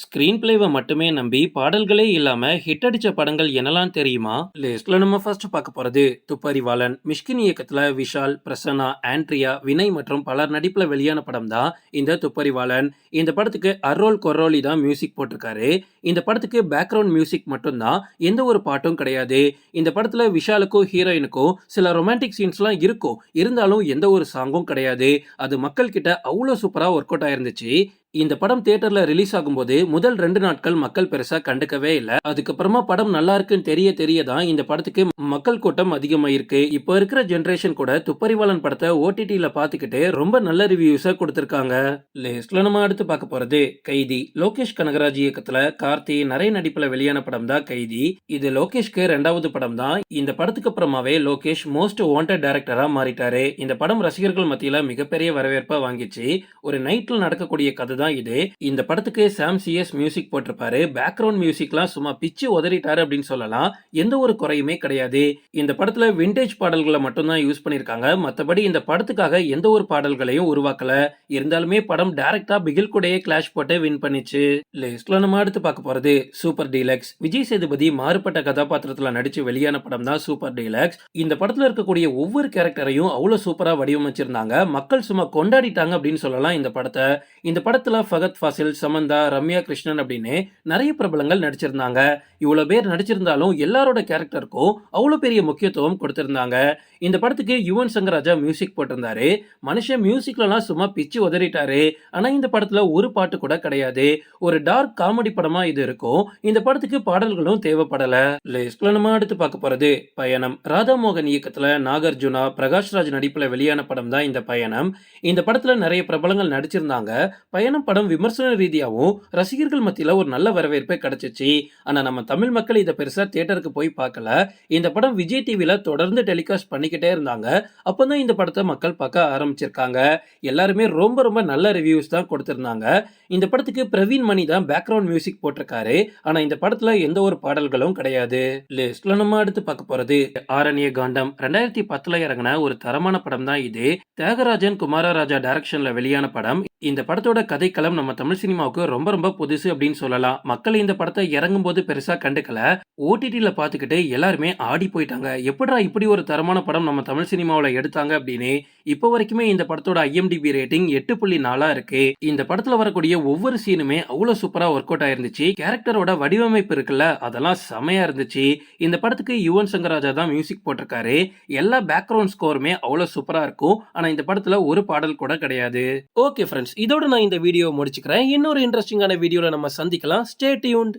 Screen பிளேவை மட்டுமே நம்பி பாடல்களே இல்லாம ஹிட் அடிச்ச படங்கள் என்னலாம் தெரியுமா? லிஸ்ட்ல நம்ம ஃபர்ஸ்ட் பார்க்க போறது துப்பறிவாளன் மிஷ்கின் இயக்கத்துல விஷால் பிரசன்னா ஆண்ட்ரியா வினய் மற்றும் பலர் நடிப்புல வெளியான படம் தான் இந்த துப்பறிவாளன். இந்த படத்துக்கு அரோல் கொரோலி தான் மியூசிக் போட்டிருக்காரு. இந்த படத்துக்கு பேக்ரவுண்ட் மியூசிக் மட்டும்தான் எந்த ஒரு பாட்டும் கிடையாது. இந்த படத்துல விஷாலுக்கும் ஹீரோயினுக்கும் சில ரொமான்டிக் சீன்ஸ்லாம் இருக்கும். இருந்தாலும் எந்த ஒரு சாங்கும் கிடையாது. அது மக்கள் கிட்ட அவ்வளோ சூப்பரா ஒர்க் அவுட் ஆயிருந்துச்சு. இந்த படம் தியேட்டர்ல ரிலீஸ் ஆகும்போது முதல் ரெண்டு நாட்கள் மக்கள் பெருசா கண்டுக்கவே இல்லை. அதுக்கப்புறமா படம் நல்லா இருக்குன்னு தெரிய தெரிய தான் இந்த படத்துக்கு மக்கள் கூட்டம் அதிகமாயிருக்கு. இப்போ இருக்கிற ஜென்ரேஷன் கூட துப்பறிவாளன் படத்தை ஓடிடியில பாத்துக்கிட்டு ரொம்ப நல்ல ரிவ்யூஸ கொடுத்திருக்காங்க. லிஸ்ட்ல நம்ம அடுத்து பார்க்க போறது கைதி. லோகேஷ் கனகராஜ் இயக்கத்துல கார்த்தி நிறைய நடிப்புல வெளியான படம் தான் கைதி. இது லோகேஷ்க்கு ரெண்டாவது படம் தான். இந்த படத்துக்கு அப்புறமாவே லோகேஷ் மோஸ்ட் வாண்டட் டைரக்டரா மாறிட்டாரு. இந்த படம் ரசிகர்கள் மத்தியில மிகப்பெரிய வரவேற்பா வாங்கிச்சு. ஒரு நைட்ல நடக்கக்கூடிய கதை தான் இது. இந்த படத்துக்கு சாம் சிஎஸ் மியூசிக் போட்டிருப்பாரு. பேக்ரவுண்ட் மியூசிக்லாம் சும்மா பிச்சு உதறிட்டாரு அப்படின்னு சொல்லலாம். எந்த ஒரு குறையுமே கிடையாது. இந்த படத்துல விண்டேஜ் பாடல்களை மட்டும்தான் யூஸ் பண்ணிருக்காங்க மத்தபடி இந்த படத்துக்காக எந்த ஒரு பாடல்களையும் உருவாக்கல. இருந்தாலுமே படம் டைரக்டா பிகில் கூடயே கிளாஷ் போட்டு வின் பண்ணிச்சு. லிஸ்ட்ல நம்ம அடுத்து பார்க்க போறது சூப்பர் டீலக்ஸ் விஜய் சேதுபதி மாறுபட்ட கதாபாத்திரத்துல நடிச்சு வெளியான படம் தான் சூப்பர் டீலக்ஸ் இந்த படத்துல இருக்கக்கூடிய ஒவ்வொரு கேரக்டரையும் அவ்வளவு சூப்பரா வடிவமைச்சிருந்தாங்க. மக்கள் சும்மா கொண்டாடிட்டாங்க அப்படின்னு சொல்லலாம் இந்த படத்தை. இந்த படத்துல ஃபகத் ஃபாசில் சமந்தா ரம்யா கிருஷ்ணன் அப்படின்னு நிறைய பிரபலங்கள் நடிச்சிருந்தாங்க. இவ்வளோ பேர் நடிச்சிருந்தாலும் எல்லாரோட கேரக்டருக்கும் அவ்வளோ பெரிய முக்கியத்துவம் கொடுத்திருந்தாங்க. இந்த படத்துக்கு யுவன் சங்கர் ராஜா மியூசிக் போட்டிருந்தாரு. மனுஷன் மியூசிக்லலாம் சும்மா பிச்சு உதறிட்டாரு. ஆனால் இந்த படத்துல ஒரு பாட்டு கூட கிடையாது. ஒரு டார்க் காமெடி படமா இது இருக்கும். இந்த படத்துக்கு பாடல்களும் தேவைப்படலை. லிஸ்ட்ல நம்ம அடுத்து பார்க்க போறது பயணம். ராதா மோகன் இயக்கத்துல நாகார்ஜுனா பிரகாஷ்ராஜ் நடிப்புல வெளியான படம் தான் இந்த பயணம். இந்த படத்துல நிறைய பிரபலங்கள் நடிச்சிருந்தாங்க. பயணம் படம் விமர்சன ரீதியாகவும் ரசிகர்கள் மத்தியில் ஒரு நல்ல வரவேற்பை கிடைச்சிச்சு. ஆனா நம்ம தமிழ் மக்கள் இதை பெருசா தியேட்டருக்கு போய் பார்க்கல. இந்த படம் விஜய் டிவியில் தொடர்ந்து டெலிகாஸ்ட் பண்ணிக்கிட்டே இருந்தாங்க. அப்போ தான் இந்த படத்தை மக்கள் பார்க்க ஆரம்பிச்சிருக்காங்க. எல்லாருமே ரொம்ப ரொம்ப நல்ல ரிவ்யூஸ் தான் கொடுத்துருந்தாங்க. இந்த படத்துக்கு பிரவீன் மணி தான் பேக்ரவுண்ட் மியூசிக் போட்டிருக்காரு. ஆனா இந்த படத்துல எந்த ஒரு பாடல்களும் கிடையாது. லிஸ்ட்ல நம்ம அடுத்து பார்க்க போறது ஆரண்ய காண்டம். ரெண்டாயிரத்தி பத்துல இறங்கின ஒரு தரமான படம் தான் இது. தியாகராஜன் குமாரராஜா டைரக்ஷன்ல வெளியான படம். இந்த படத்தோட கதைக்களம் நம்ம தமிழ் சினிமாவுக்கு ரொம்ப ரொம்ப புதுசு அப்படின்னு சொல்லலாம். மக்கள் இந்த படத்தை இறங்கும் போது பெருசா கண்டுக்கல. ஓடிடியில பாத்துக்கிட்டு எல்லாருமே ஆடி போயிட்டாங்க. எப்படா இப்படி ஒரு தரமான படம் நம்ம தமிழ் சினிமாவில் எடுத்தாங்க அப்படின்னு இப்போ வரைக்குமே இந்த படத்தோட ஐஎம்டிபி ரேட்டிங் எட்டு புள்ளி நாலா இருக்கு. இந்த படத்துல வரக்கூடிய ஒவ்வொரு சீனுமே அவ்வளவு சூப்பரா ஒர்க் அவுட் ஆயிருந்துச்சு. கேரக்டரோட வடிவமைப்பு இருக்குல்ல அதெல்லாம் செமையா இருந்துச்சு. இந்த படத்துக்கு யுவன் சங்கர் ராஜா தான் மியூசிக் போட்டிருக்காரு. எல்லா பேக்ரவுண்ட் ஸ்கோருமே அவ்வளவு சூப்பரா இருக்கும். ஆனா இந்த படத்துல ஒரு பாடல் கூட கிடையாது. ஓகே ஃப்ரெண்ட்ஸ் இதோட நான் இந்த வீடியோ முடிச்சுக்கிறேன். இன்னொரு இன்ட்ரெஸ்டிங்கான வீடியோல நம்ம சந்திக்கலாம். Stay tuned